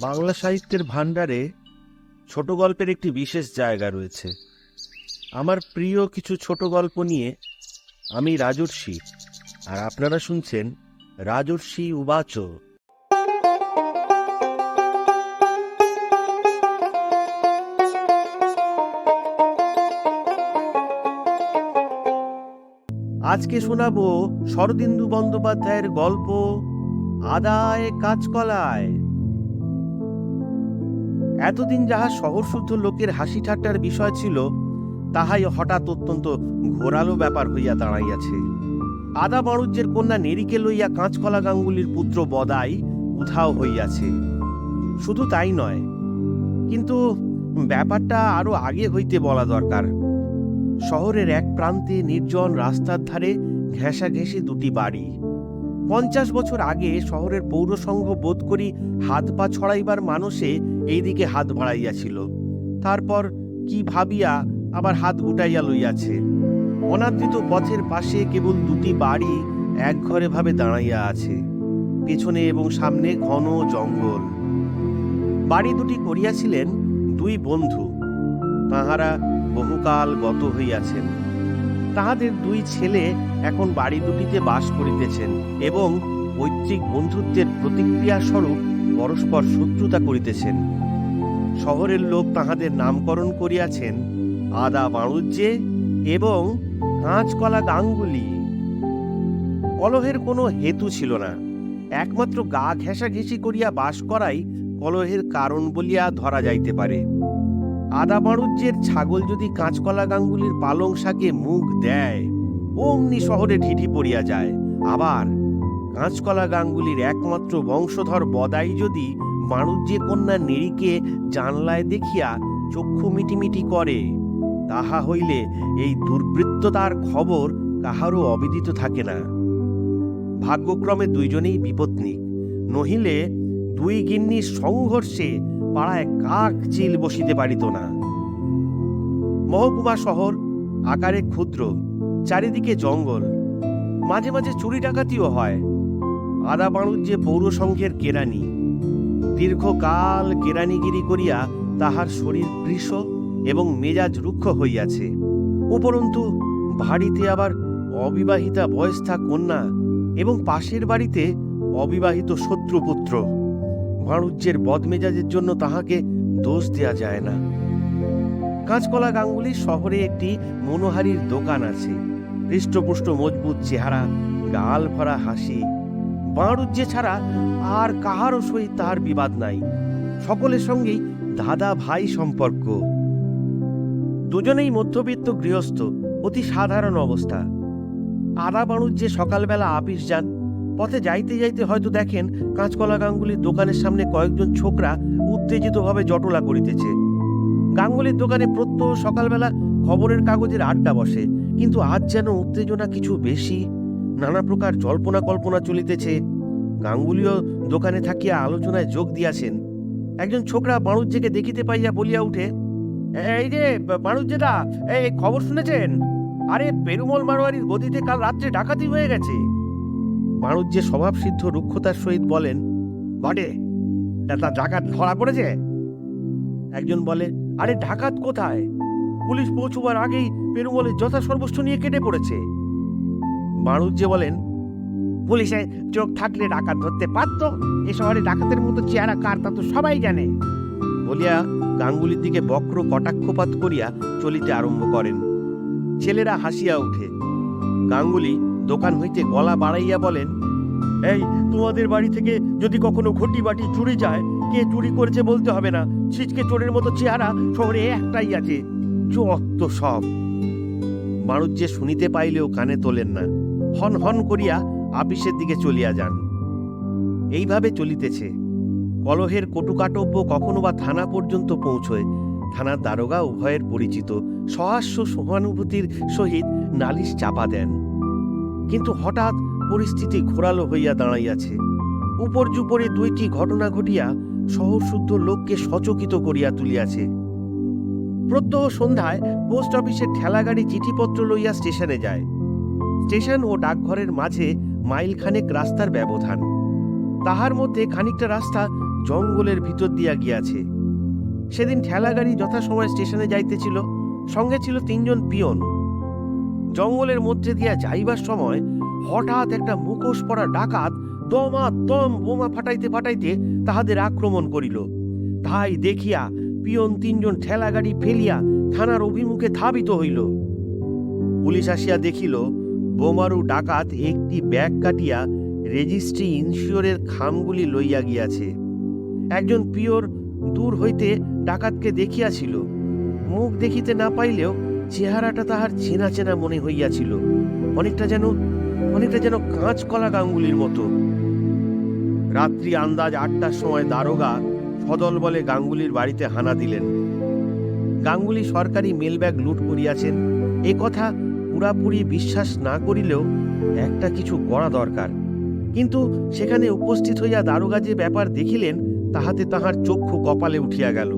বাংলা সাহিত্যের ভাণ্ডারে ছোট গল্পের একটি বিশেষ জায়গা রয়েছে। আমার প্রিয় কিছু ছোট গল্প নিয়ে আমি রাজর্ষি, আর আপনারা শুনছেন রাজর্ষি উবাচ। আজকে শোনাবো শরদিন্দু বন্দ্যোপাধ্যায়ের গল্প, আদায় কাঁচকলায়। এতদিন যাহা শহরশুদ্ধ লোকের হাসি ঠাট্টার বিষয় ছিল, তাহাই হঠাৎ অত্যন্ত ঘোরালো ব্যাপার হইয়া দাঁড়াইয়াছে। আদা বাণুজ্যের কন্যা নেরিকে লইয়া কাঁচকলা গাঙ্গুলির পুত্র বদাই উধাও হইয়াছে। শুধু তাই নয়, কিন্তু ব্যাপারটা আরও আগে হইতে বলা দরকার। শহরের এক প্রান্তে নির্জন রাস্তার ধারে ঘেঁষাঘেঁষি দুটি বাড়ি। পঞ্চাশ বছর আগে শহরের পৌরসংঘ বোধ করি হাত পা ছড়াইবার মানুষে এইদিকে হাত বাড়াইয়াছিল। তারপর কি ভাবিয়া আবার হাত গুটাইয়া লইয়াছে। অনাদৃত পথের পাশে কেবল দুটি বাড়ি এক ঘরে ভাবে দাঁড়াইয়া আছে, পেছনে এবং সামনে ঘন জঙ্গল। বাড়ি দুটি করিয়াছিলেন দুই বন্ধু, তাহারা বহুকাল গত হইয়াছেন। তাহাদের দুই ছেলে এখন বাড়ি দুটিতে বাস করিতেছেন এবং পৈতৃক বন্ধুত্বের প্রতিক্রিয়া স্বরূপ পরস্পর শত্রুতা করিতেছেন। শহরের লোক তাহাদের নামকরণ করিয়াছেন আদা বাণুজ্যে এবং কাঁচকলা গাঙ্গুলি। কলহের কোনো হেতু ছিল না। একমাত্র গা ঘেঁষাঘেঁষি করিয়া বাস করাই কলহের কারণ বলিয়া ধরা যাইতে পারে। আদা বাণুজ্যের ছাগল যদি কাঁচকলা গাঙ্গুলির পালং শাকে মুখ দেয়, অমনি শহরে ঢিঢি পড়িয়া যায়। আবার কাঁচকলা গাঙ্গুলির একমাত্র বংশধর বদাই যদি বাণুজ্যে কন্যা নেড়িকে জানলায় দেখিয়া চক্ষু মিটিমিটি করে, তাহা হইলে এই দুর্বৃত্ততার খবর কাহারও অবিদিত থাকে না। ভাগ্যক্রমে দুইজনেই বিপত্নিক, নহিলে দুই গিন্নির সংঘর্ষে পাড়ায় কাক চিল বসিতে পারিত না। মহকুমা শহর আকারে ক্ষুদ্র, চারিদিকে জঙ্গল, মাঝে মাঝে চুরি ডাকাতিও হয়। আদা বাণুজ্যে পৌরসংঘের কেরানি দীর্ঘকাল কেরানিগিরি করিয়া তাহার শরীর পৃষ এবং মেজাজ রুক্ষ হইয়াছে। উপরন্তু বাড়িতে আবার অবিবাহিতা বয়স্থা কন্যা এবং পাশের বাড়িতে অবিবাহিত শত্রুপুত্র। বাণুজ্যের বদমেজাজের জন্য তাহাকে দোষ দেয়া যায় না। কাঁচকলা গাঙ্গুলির শহরে একটি মনোহারীর দোকান আছে। হৃষ্টপুষ্ট মজবুত চেহারা গাল ভরা হাসি বাণুজ্যে ছাড়া আর কাহারও সহিত তাহার বিবাদ নাই। সকলের সঙ্গেই দাদা ভাই সম্পর্ক। দুজনেই মধ্যবিত্ত গৃহস্থ, অতি সাধারণ অবস্থা। আদা বাণুজ্যে সকালবেলা আপিস যান। পথে যাইতে যাইতে হয়তো দেখেন কাঁচকলা গাঙ্গুলির দোকানের সামনে কয়েকজন ছোকরা উত্তেজিতভাবে জটলা করিতেছে। গাঙ্গুলির দোকানে প্রত্যহ সকালবেলা খবরের কাগজের আড্ডা বসে, কিন্তু আজ যেন উত্তেজনা কিছু বেশি। নানা প্রকার জল্পনা কল্পনা চলিতেছে। গাঙ্গুলিও দোকানে থাকিয়া আলোচনায় যোগ দিয়াছেন। একজন ছোকরা বাণুজ্যকে দেখিতে পাইয়া বলিয়া উঠে, এই যে, বাণুজ্যদা, এই খবর শুনেছেন? আরে, পেরুমল মারোয়ারির গদিতে কাল রাত্রে ডাকাতি হয়ে গেছে। বাণুজ্যে স্বভাবসিদ্ধ রুক্ষতার সহিত বলেন, বটে তা ডাকাত ধরা পড়েছে? একজন বলে, আরে, ডাকাত কোথায়? পুলিশ পৌঁছবার আগেই পেরুমলের যথা সর্বস্ব নিয়ে কেটে পড়েছে। বাণুজ্যে বলেন, পুলিশে চোখ থাকলে ডাকাত ধরতে পারত। এ শহরে ডাকাতের মতো চেহারা কার তা তো সবাই জানে। বলিয়া গাঙ্গুলির দিকে বক্র কটাক্ষপাত করিয়া চলিতে আরম্ভ করেন। ছেলেরা হাসিয়া উঠে গাঙ্গুলি দোকান হইতে গলা বাড়াইয়া বলেন, এই তোমাদের বাড়ি থেকে যদি কখনো ঘটি বাটি চুরি যায়, কে চুরি করেছে বলতে হবে না। ছিচকে চোরের মতো চেহারা শহরে একটাই আছে যত সব। মানুষ যে শুনিতে পাইলেও কানে তোলেন না। হন হন করিয়া আপিসের দিকে চলিয়া যান। এইভাবে চলিতেছে। কলহের কটুকাটব্য কখনো বা থানা পর্যন্ত পৌঁছয়। থানার দারোগা উভয়ের পরিচিত সহাস্য সহানুভূতির সহিত নালিশ চাপা দেন। কিন্তু হঠাৎ পরিস্থিতি ঘোরালো হইয়া দাঁড়াইয়াছে। উপর্যুপরে দুইটি ঘটনা ঘটিয়া শহরশুদ্ধ লোককে সচকিত করিয়া তুলিয়াছে। প্রত্যহ সন্ধ্যায় পোস্ট অফিসের ঠেলাগাড়ি চিঠিপত্র লইয়া স্টেশনে যায়। স্টেশন ও ডাকঘরের মাঝে মাইলখানেক রাস্তার ব্যবধান। তাহার মধ্যে খানিকটা রাস্তা জঙ্গলের ভিতর দিয়া গিয়াছে। সেদিন ঠেলা গাড়ি যথাসময় স্টেশনে যাইতেছিল, সঙ্গে ছিল তিনজন পিয়ন। জঙ্গলের মধ্যে দিয়া যাইবার সময় হঠাৎ একটা মুখোশ পরা ডাকাত দমা দম বোমা ফাটাইতে ফাটাইতে তাহাদের আক্রমণ করিল। তাই দেখিয়া পিয়ন তিনজন ঠেলা গাড়ি ফেলিয়া থানার অভিমুখে ধাবিত হইল। পুলিশ আসিয়া দেখিল বোমারু ডাকাত একটি ব্যাগ কাটিয়া রেজিস্ট্রি ইনশিওরের খামগুলি লইয়া গিয়াছে। একজন পিওর দূর হইতে ডাকাতকে দেখিয়াছিল। মুখ দেখিতে না পাইলেও চেহারাটা তাহার চেনা চেনা মনে হইয়াছিল। অনেকটা যেন অনেকটা যেন কাঁচকলা গাঙ্গুলির মতো। রাত্রি আন্দাজ আটটার সময় দারোগা সদল বলে গাঙ্গুলির বাড়িতে হানা দিলেন। গাঙ্গুলি সরকারি মেলব্যাগ লুট করিয়াছেন। এ কথা পুরাপুরি বিশ্বাস না করিলেও একটা কিছু করা দরকার। কিন্তু সেখানে উপস্থিত হইয়া দারোগা যে ব্যাপার দেখিলেন, তাহাতে তাহার চক্ষু কপালে উঠিয়া গেল।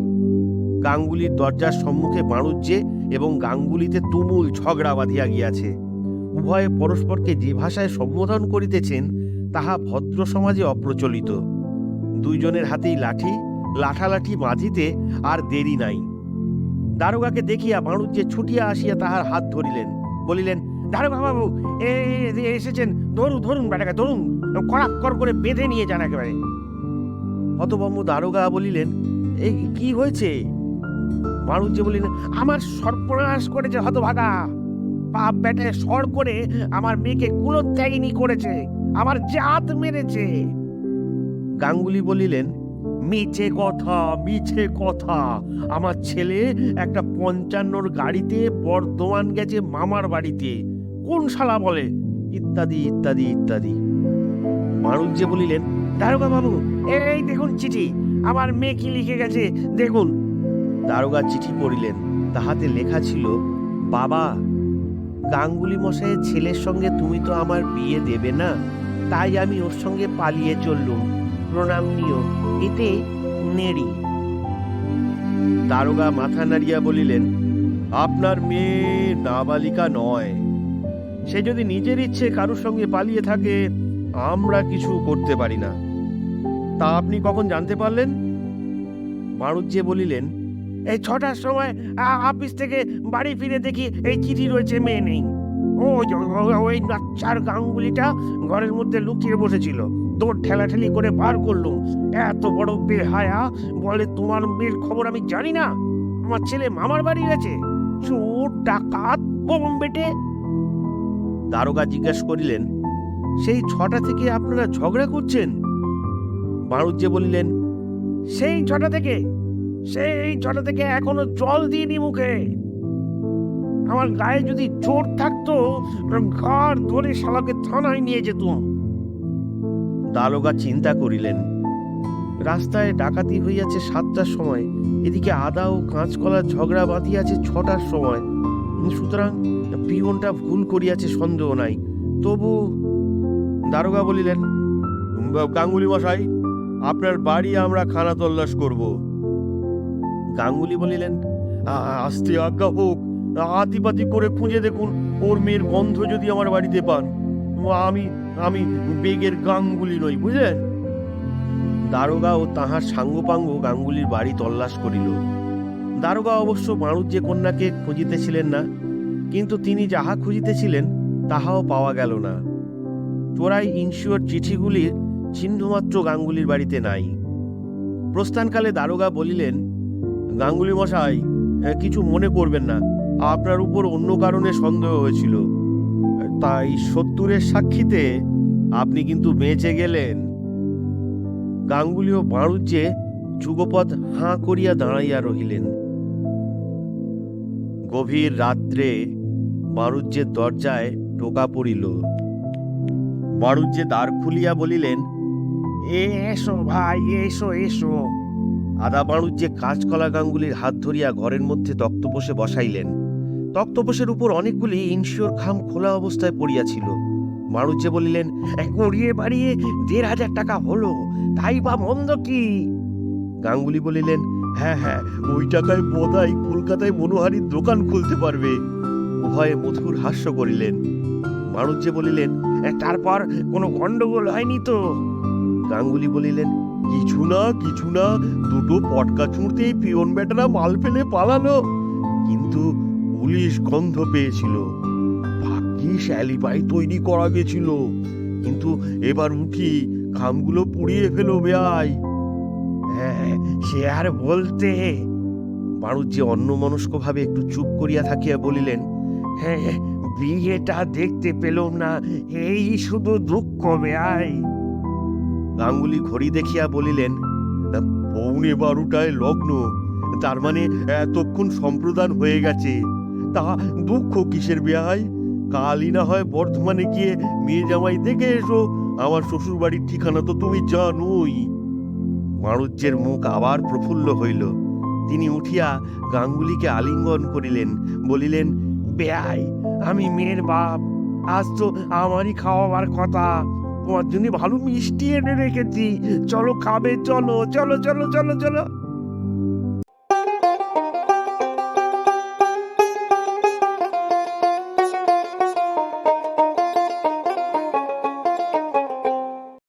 গাঙ্গুলির দরজার সম্মুখে বাণুজ্যে এবং গাঙ্গুলিতে তুমুল ঝগড়া বাঁধিয়া গিয়াছে। উভয়ে পরস্পরকে যে ভাষায় সম্বোধন করিতেছেন, তাহা ভদ্র সমাজে অপ্রচলিত। দুইজনের হাতেই লাঠি, লাঠালাঠি বাঁধিতে আর দেরি নাই। দারোগাকে দেখিয়া বাণুজ্যে ছুটিয়া আসিয়া তাহার হাত ধরিলেন। বলিলেন, দারোগা বাবু এসেছেন। ধরুন ধরুন বেটাকে, ধরুন। কড়াক্কর করে বেঁধে নিয়ে যান একেবারে। হতভম্ব দারোগা বলিলেন এই কি হয়েছে? বাণুজ্য বলিলেন, আমার সর্বনাশ করেছে হতভাগা। পাপ বেটে সর করে আমার মেয়েকে কুলোত্যাগিনী করেছে। আমার জাত মেরেছে। গাঙ্গুলি বলিলেন মিছে কথা মিছে কথা। আমার ছেলে একটা পঞ্চান্নর গাড়িতে বর্ধমান গেছে মামার বাড়িতে। কোন শালা বলে? ইত্যাদি ইত্যাদি ইত্যাদি। মারুজ্য বলিলেন, দারোগা বাবু, এই দেখুন চিঠি। আমার মেয়ে কি লিখে গেছে, দেখুন। দারোগা চিঠি পড়িলেন। তাহাতে লেখা ছিল, বাবা, গাঙ্গুলি মশাইয়ের ছেলের সঙ্গে তুমি তো আমার বিয়ে দেবে না। তাই আমি ওর সঙ্গে পালিয়ে চললুম। প্রণাম নিও, এতে নেড়ি। দারোগা মাথা নাড়িয়া বলিলেন, আপনার মেয়ে নাবালিকা নয়। সে যদি নিজের ইচ্ছে কারোর সঙ্গে পালিয়ে থাকে, আমরা কিছু করতে পারি না। তা আপনি কখন জানতে পারলেন? মারুজ্জে বলিলেন, এই ছটার সময় অফিস থেকে বাড়ি ফিরে দেখি এই চিঠি রয়েছে, মেয়ে নেই। ও ওই বাচ্চার গাঙ্গুলিটা ঘরের মধ্যে লুকিয়ে বসেছিল। তোর ঠেলাঠেলি করে বার করলুম। এত বড় বেহায়া, বলে তোমার মেয়ের খবর আমি জানি না। আমার ছেলে মামার বাড়ি গেছে। চোর, ডাকাত, বোম বেটে। দারোগা জিজ্ঞেস করিলেন, সেই ছটা থেকে আপনারা ঝগড়া করছেন? বাণুজ্যে বলিলেন, সেই ছটা থেকে, সেই ছটা থেকে এখনও জল দিইনি মুখে। আমার গায়ে যদি জোর থাকতো ঘর ধরে শালাকে থানায় নিয়ে যেত দারোগা চিন্তা করিলেন, রাস্তায় ডাকাতি হইয়াছে সাতটার সময়, এদিকে আদা ও কাঁচকলার ঝগড়া বাঁধিয়াছে ছটার সময়। সুতরাং পিয়নটা ভুল করিয়াছে, সন্দেহ নাই। তবু দারোগা বলিলেন গাঙ্গুলি মশাই, আপনার বাড়ি আমরা খানা তল্লাশ করব। গাঙ্গুলি বলিলেন "আ- আস্তে আজ্ঞা হোক আতিপাতি করে খুঁজে দেখুন, ওর মেয়ের গন্ধ যদি আমার বাড়িতে পান। আমি আমি বেগের গাঙ্গুলি নই, বুঝলেন? দারোগা ও তাহার সাঙ্গপাঙ্গ গাঙ্গুলির বাড়ি তল্লাশ করিল। দারোগা অবশ্য মানুষ যে কন্যাকে খুঁজিতেছিলেন না, কিন্তু তিনি যাহা খুঁজিতেছিলেন, তাহাও পাওয়া গেল না। চোরাই ইনশিওর চিঠিগুলির চিহ্নমাত্র গাঙ্গুলির বাড়িতে নাই। প্রস্থানকালে দারোগা বলিলেন গাঙ্গুলি মশাই কিছু মনে করবেন না। আপনার উপর অন্য কারণে সন্দেহ হয়েছিল। তাই সত্তরের সাক্ষীতে আপনি কিন্তু বেঁচে গেলেন। গাঙ্গুলি ও বাণুজ্যে যুগপথ হাঁ করিয়া দাঁড়াইয়া রহিলেন। গভীর রাত্রে বাণুজ্যের দরজায় টোকা পড়িল। বাণুজ্যে দ্বার খুলিয়া বলিলেন এসো ভাই, এসো এসো। আদা বাণুজ্যে কাঁচকলা গাঙ্গুলির হাত ধরিয়া ঘরের মধ্যে তক্তপোষে বসাইলেন। তক্তপোষের উপর অনেকগুলি ইনশিওর খাম খোলা অবস্থায় পড়িয়াছিল। মারুজ্জে বলিলেন "এ, গড়িয়ে বাড়িয়ে দেড় হাজার টাকা হলো তাই বা মন্দ কি? গাঙ্গুলি বলিলেন হ্যাঁ হ্যাঁ ওই টাকায় বোধাই কলকাতায় মনোহারির দোকান খুলতে পারবে। উভয়ে মধুর হাস্য করিলেন। মারুজ্জে বলিলেন "এ, তারপর কোনো গন্ডগোল হয়নি তো? গাঙ্গুলি বলিলেন কিছু না কিছু না দুটো পটকা ছুঁড়তেই পিয়ন বেটারা মাল ফেলে পালালো। কিন্তু পুলিশ গন্ধ পেয়েছিল। ভাগ্যিস অ্যালিবাই তৈরি করা গেছিল। কিন্তু এবার উঠি খামগুলো পুড়িয়ে ফেলো বেয়াই। হ্যাঁ সে আর বলতে। বাড়ুজ্জে অন্যমনস্কভাবে একটু চুপ করিয়া থাকিয়া বলিলেন হ্যাঁ বিয়েটা দেখতে পেলাম না, এই শুধু দুঃখ বেয়াই। গাঙ্গুলি ঘড়ি দেখিয়া বলিলেন পৌনে বারোটায় লগ্ন, তার মানে এতক্ষণ সম্প্রদান হয়ে গেছে। তা দুঃখ কিসের বেয়াই কালই না হয় বর্ধমানে গিয়ে মেয়ে জামাই দেখে এসো। আমার শ্বশুর বাড়ির ঠিকানা তো তুমি জানোই। মারুজ্যের মুখ আবার প্রফুল্ল হইল। তিনি উঠিয়া গাঙ্গুলিকে আলিঙ্গন করিলেন, বলিলেন, বেয়াই, আমি মেয়ের বাপ। আজ তো আমারই খাওয়াবার কথা। তোমার জন্য ভালো মিষ্টি এনে রেখেছি। চলো খাবে, চলো চলো চলো চলো চলো।